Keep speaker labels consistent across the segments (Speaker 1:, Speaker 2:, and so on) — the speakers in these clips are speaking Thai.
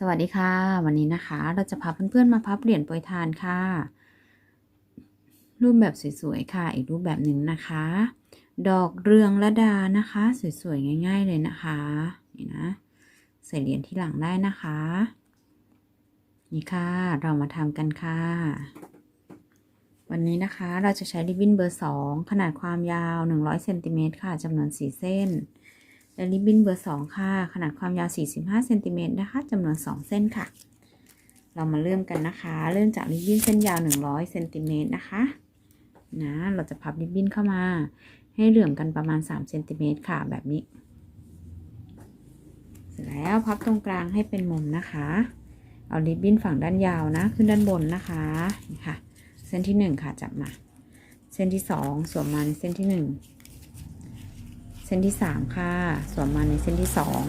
Speaker 1: สวัสดีค่ะ วันนี้นะคะ เราจะพาเพื่อนๆมาพับเหรียญโปรยทานค่ะ รูปแบบสวยๆค่ะ อีกรูปแบบหนึ่งนะคะ ดอกเรืองระดานะคะ สวยๆง่าย ๆเลยนะคะนี่นะใส่เหรียญที่หลังได้นะคะ นี่ค่ะเรามาทำกันค่ะ วันนี้นะคะเราจะใช้ริบบิ้นเบอร์ 2 ขนาดความยาว 100เซนติเมตรค่ะจำนวน 4 เส้น และริบบิ้นเบอร์2ค่ะ ขนาดความยาว 45เซนติเมตรนะคะจำนวน 2 เส้นค่ะ เรามาเริ่มกันนะคะ เริ่มจากริบบิ้นเส้นยาว 100เซนติเมตรนะคะนะเราจะพับริบบิ้นเข้ามา ให้เหลื่อมกันประมาณ3เซนติเมตรค่ะแบบนี้ เสร็จแล้วพับตรงกลางให้เป็นมุมนะคะ เอาริบบิ้นฝั่งด้านยาวนะ ขึ้นด้านบนนะคะนี่ค่ะ เส้นที่หนึ่งค่ะจับมา เส้นที่สองสวมมาในเส้นที่หนึ่ง เส้นที่สามค่ะ สวมมาในเส้นที่สอง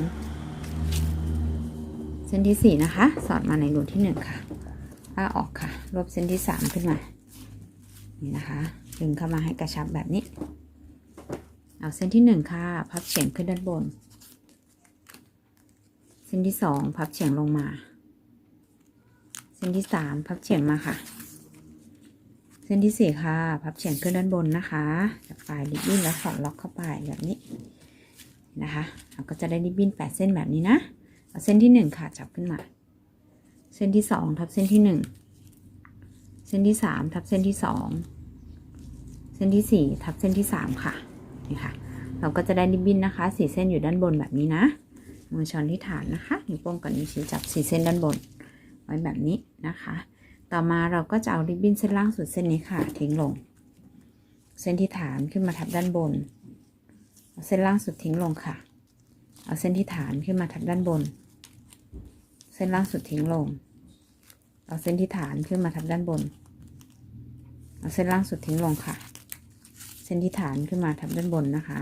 Speaker 1: เส้นที่สี่นะคะ สอดมาในรูที่หนึ่งค่ะป้าออกค่ะ รวบเส้นที่สามขึ้นมา นี่นะคะดึงเข้ามาให้กระชับแบบนี้ เอาเส้นที่หนึ่งค่ะ พับเฉียงขึ้นด้านบน เส้นที่สองพับเฉียงลงมา เส้นที่สามพับเฉียงมาค่ะ เส้นที่สี่ค่ะ พับเฉียงขึ้นด้านบนนะคะจากปลายริบบิ้นแล้วสอดล็อกเข้าไปแบบนี้นะคะเราก็จะได้ริบบิ้นแปดเส้นแบบนี้นะเอาเส้นที่หนึ่งค่ะจับขึ้นมา เส้นที่สองทับเส้นที่หนึ่งเส้นที่สามทับเส้นที่สองเส้นที่สี่ทับเส้นที่สามค่ะนี่ค่ะ เราก็จะได้ริบบิ้นนะคะสี่เส้นอยู่ด้านบนแบบนี้นะมือช้อนที่ฐานนะคะนิ้วโป้งกับนิ้วชี้จับสี่เส้นด้านบน ไว้แบบนี้นะคะ ต่อมาเราก็จะเอาริบบิ้นเส้นล่างสุดเส้นนี้ค่ะ ทิ้งลง เส้นที่ฐานขึ้นมาทับด้านบน เอาเส้นล่างสุดทิ้งลงค่ะ เอาเส้นที่ฐานขึ้นมาทับด้านบน เส้นล่างสุดทิ้งลง เอาเส้นที่ฐานขึ้นมาทับด้านบน เอาเส้นล่างสุดทิ้งลงค่ะ เส้นที่ฐานขึ้นมาทับด้านบนนะคะ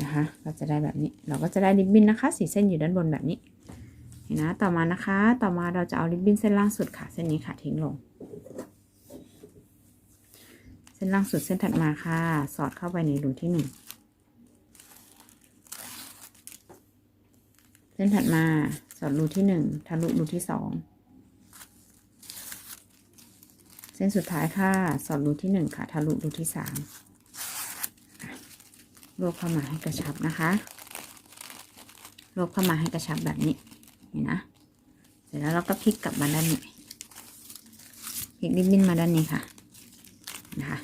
Speaker 1: นะคะ เราจะได้แบบนี้ เราก็จะได้ริบบิ้นนะคะ สีเส้นอยู่ด้านบนแบบนี้ เห็นนะ ต่อมานะคะ ต่อมาเราจะเอาริบบิ้นเส้นล่างสุดค่ะ เส้นนี้ค่ะทิ้งลง เส้นล่างสุดเส้นถัดมาค่ะ สอดเข้าไปในรูที่หนึ่งเส้นถัดมาสอดรูที่หนึ่งทะลุรูที่สองเส้นสุดท้ายค่ะ สอดรูที่หนึ่งค่ะ ทะลุรูที่สามรวบเข้ามาให้กระชับนะคะ รวบเข้ามาให้กระชับแบบนี้ นี่นะ เสร็จแล้วเราก็พลิกกลับมาด้านนี้พลิกริบบิ้นมาด้านนี้ค่ะ นะคะ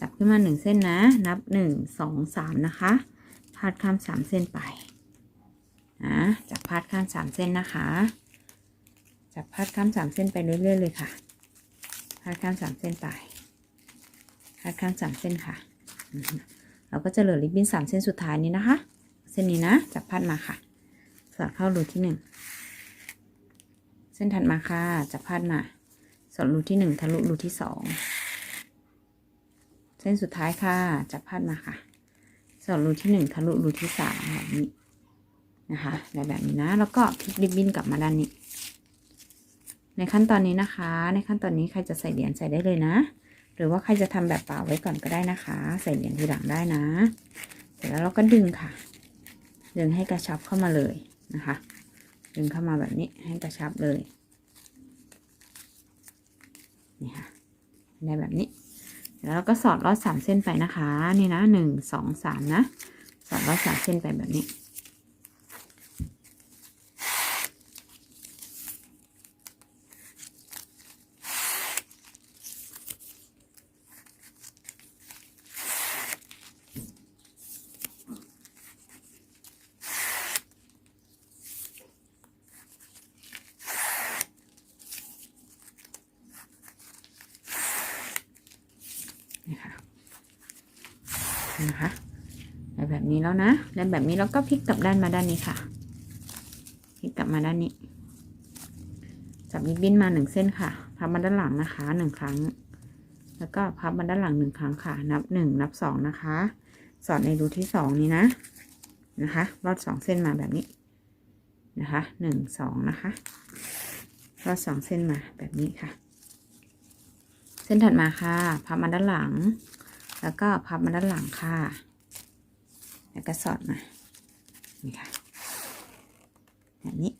Speaker 1: จับขึ้นมาหนึ่งเส้นนะ นับหนึ่งสองสามนะคะพาดข้ามสามเส้นไป นะจับพาดข้ามสามเส้นนะคะ จับพาดข้ามสามเส้นไปเรื่อยๆเลยค่ะ พาดข้ามสามเส้นไป พาดข้ามสามเส้นค่ะ เราก็จะเหลือริบบิ้นสามเส้นสุดท้ายนี้นะคะ เส้นนี้นะ จับพาดมาค่ะ อดเข้ารูที่หนึ่งเส้นถัดมาค่ะจับพาดมาสอดรูที่หนึ่งทะลุรูที่สองเส้นสุดท้ายค่ะจับพาดมาค่ะ สอดรูที่หนึ่งทะลุรูที่สามแบบนี้นะคะแบบนี้นะ แล้วก็พลิกริบบิ้นกลับมาด้านนี้ ในขั้นตอนนี้นะคะ ในขั้นตอนนี้ใครจะใส่เหรียญใส่ได้เลยนะ หรือว่าใครจะทำแบบเปล่าไว้ก่อนก็ได้นะคะ ใส่เหรียญทีหลังได้นะ เสร็จแล้วเราก็ดึงค่ะ ดึงให้กระชับเข้ามาเลย นะคะ ดึงเข้ามาแบบนี้ให้กระชับเลย นี่ค่ะ ได้แบบนี้ แล้วเราก็สอดรอดสามเส้นไปนะคะ นี่นะหนึ่งสองสามนะ สอดรอดสามเส้นไปแบบนี้ นะคะแบบนี้แล้วนะได้แบบนี้แล้วก็พลิกกลับด้านมาด้านนี้ค่ะพลิกกลับมาด้านนี้จับริบบิ้นมาหนึ่งเส้นค่ะพับมาด้านหลังนะคะหนึ่งครั้ง แล้วก็พับมาด้านหลังหนึ่งครั้งค่ะ นับหนึ่งนับสองนะคะ สอดในรูที่สองนี้นะนะคะลอดสองเส้นมาแบบนี้นะคะหนึ่งสองนะคะลอดสองเส้นมาแบบนี้ค่ะ เส้นถัดมาค่ะ พับมาด้านหลัง แล้วก็พับมาด้านหลังค่ะ แล้วก็สอดมา นี่ค่ะแบบนี้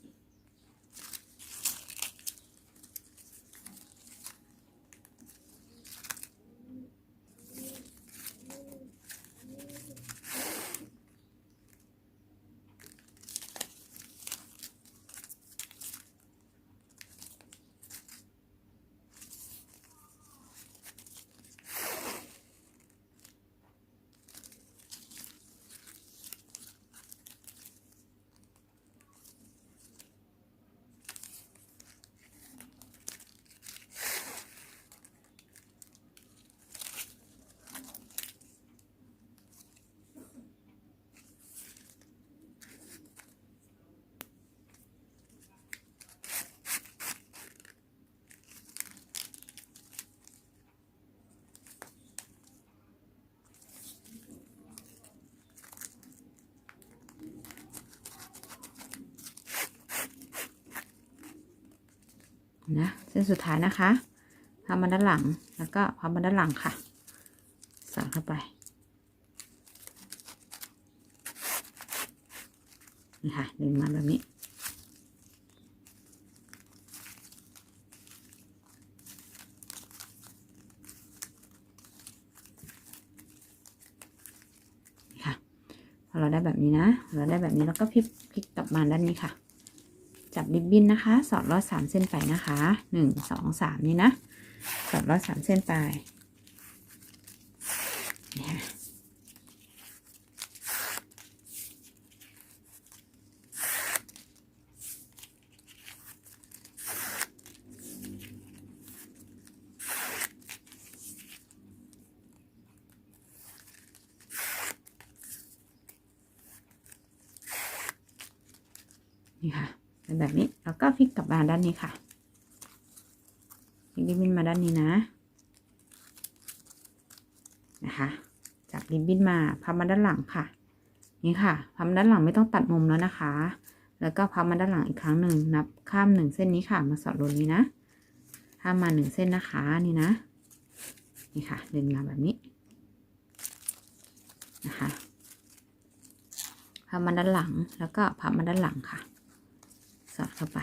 Speaker 1: นะ เส้นสุดท้ายนะคะพับมาด้านหลังแล้วก็พับมาด้านหลังค่ะสอดเข้าไปนี่ค่ะดึงมาแบบนี้นค่ะพอเราได้แบบนี้นะ เราได้แบบนี้แล้วก็พลิกพลิกกลับมาด้านนี้ค่ะ จับริบบิ้นนะคะ สอดรอดสามเส้นไปนะคะหนึ่งสองสามนี่นะ สอดรอดสามเส้นไปนี่ค่ะนี่ค่ะ เป็นแบบนี้แล้วก็พลิกกลับมาด้านนี้ค่ะพลิกริบบิ้นมาด้านนี้นะ นะคะ จับริบบิ้นมาพับมาด้านหลังค่ะ นี่ค่ะพับมาด้านหลังไม่ต้องตัดมุมแล้วนะคะ แล้วก็พับมาด้านหลังอีกครั้งหนึ่งนับข้ามหนึ่งเส้นนี้ค่ะ มาสอดรูนี้นะข้ามมาหนึ่งเส้นนะคะนี่นะ นี่ค่ะ ดึงมาแบบนี้นะคะพับมาด้านหลังแล้วก็พับมาด้านหลังค่ะ สอดเข้าไป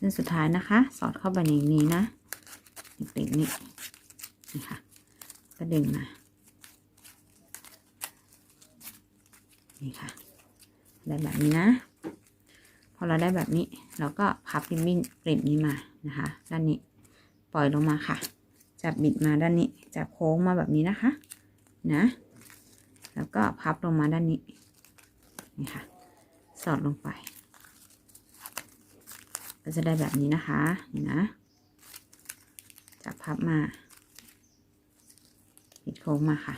Speaker 1: เส้นสุดท้ายนะคะ สอดเข้าไปในนี้นะติดๆนี่นี่ค่ะก็ดึงมานี่ค่ะ ได้แบบนี้นะ พอเราได้แบบนี้ เราก็พับริบบิ้นกลีบนี้มานะคะ ด้านนี้ปล่อยลงมาค่ะ จับบิดมาด้านนี้ จับโค้งมาแบบนี้นะคะ นะ แล้วก็พับลงมาด้านนี้ นี่ค่ะ สอดลงไป ก็จะได้แบบนี้นะคะนี่นะจับพับมาปิดโค้งมาค่ะ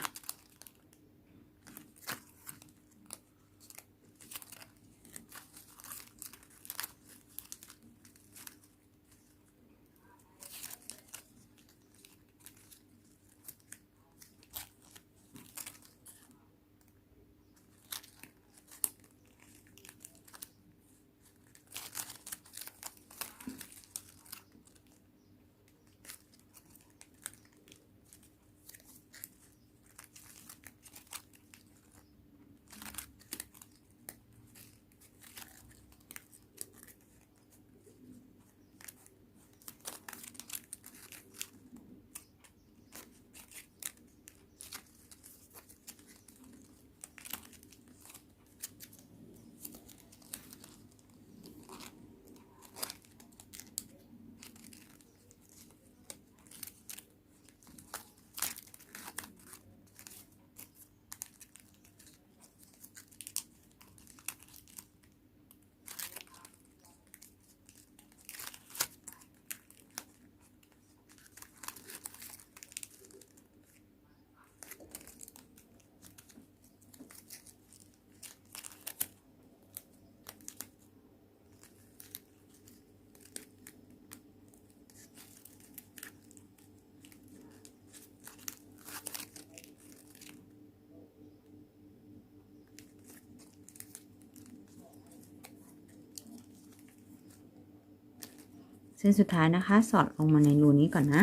Speaker 1: เส้นสุดท้ายนะคะ สอดลงมาในรูนี้ก่อนนะ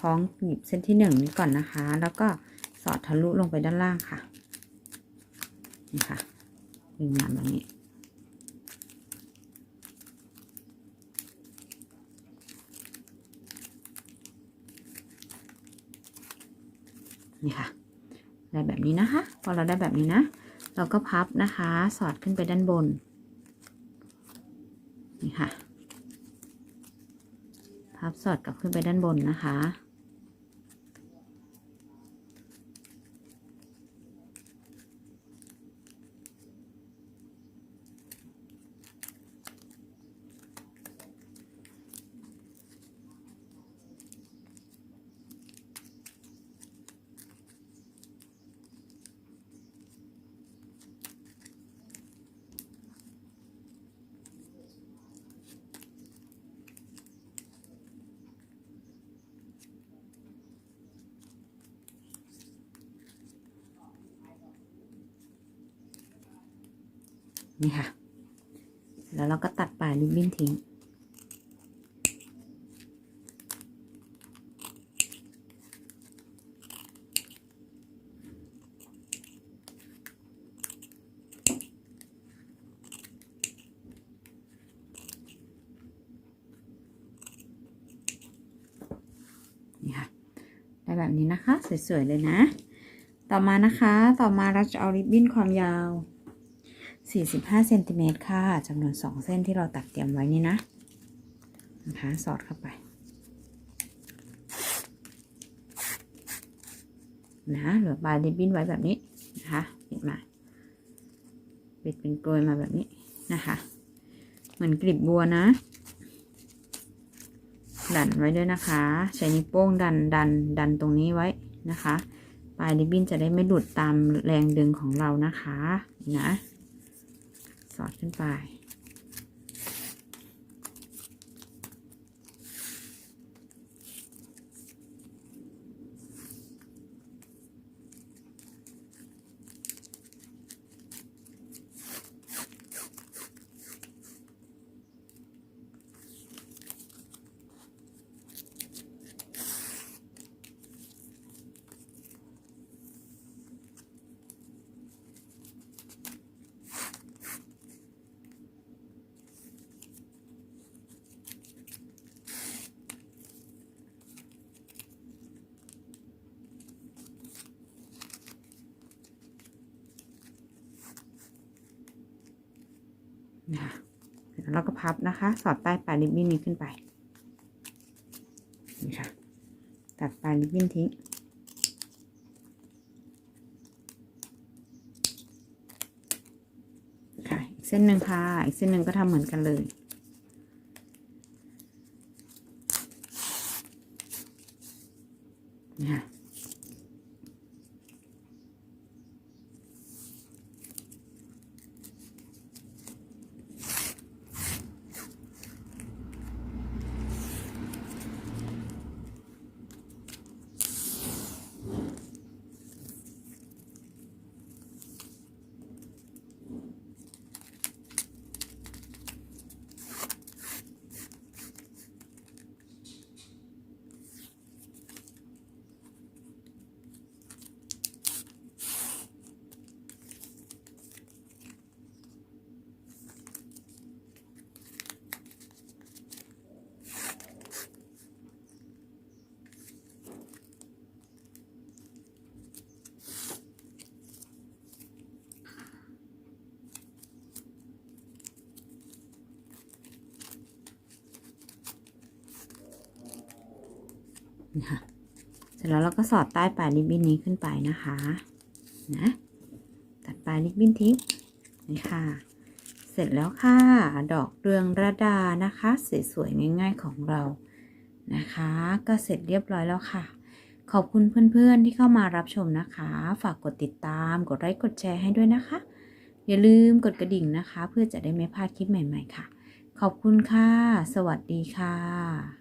Speaker 1: คล้องหยิบเส้นที่หนึ่งนี้ก่อนนะคะ แล้วก็สอดทะลุลงไปด้านล่างค่ะนี่ค่ะดึงมาแบบนี้นี่ค่ะได้แบบนี้นะคะ พอเราได้แบบนี้นะ เราก็พับนะคะ สอดขึ้นไปด้านบน นี่ค่ะ พับสอดกลับขึ้นไปด้านบนนะคะ นี่ค่ะ แล้วเราก็ตัดปลายริบบิ้นทิ้ง นี่ค่ะ ได้แบบนี้นะคะ สวย ๆ เลยนะ ต่อมานะคะ ต่อมาเราจะเอาริบบิ้นความยาว 45เซนติเมตรค่ะจำนวน 2 เส้นที่เราตัดเตรียมไว้นี่นะนะคะสอดเข้าไป นะเหลือปลายริบินไว้แบบนี้นะคะปิดมาปิดเป็นกลวยมาแบบนี้นะคะ เหมือนกลีบบัวนะ ดันไว้ด้วยนะคะ ใช้นิ้วโป้งดันดันดันตรงนี้ไว้นะคะ ปลายริบบิ้นจะได้ไม่หลุดตามแรงดึงของเรานะคะ นะ อดขึ้นไป นะคะแล้วเราก็พับนะคะ สอดใต้ปลายริบบิ้นนี้ขึ้นไปนี่ค่ะตัดปลายริบบิ้นทิ้งค่ะอีกเส้นหนึ่งค่ะ อีกเส้นหนึ่งก็ทำเหมือนกันเลย นี่ค่ะ นี่ค่ะ เสร็จแล้วเราก็สอดใต้ปลายริบบิ้นนี้ขึ้นไปนะคะ นะ ตัดปลายริบบิ้นทิ้งนี่ค่ะ เสร็จแล้วค่ะ ดอกเรืองระดานะคะ สวยๆง่าย ๆของเรา นะคะ ก็เสร็จเรียบร้อยแล้วค่ะขอบคุณเพื่อนๆที่เข้ามารับชมนะคะ ฝากกดติดตาม กดไลค์ กดแชร์ให้ด้วยนะคะ อย่าลืมกดกระดิ่งนะคะ เพื่อจะได้ไม่พลาดคลิปใหม่ๆค่ะ ขอบคุณค่ะ สวัสดีค่ะ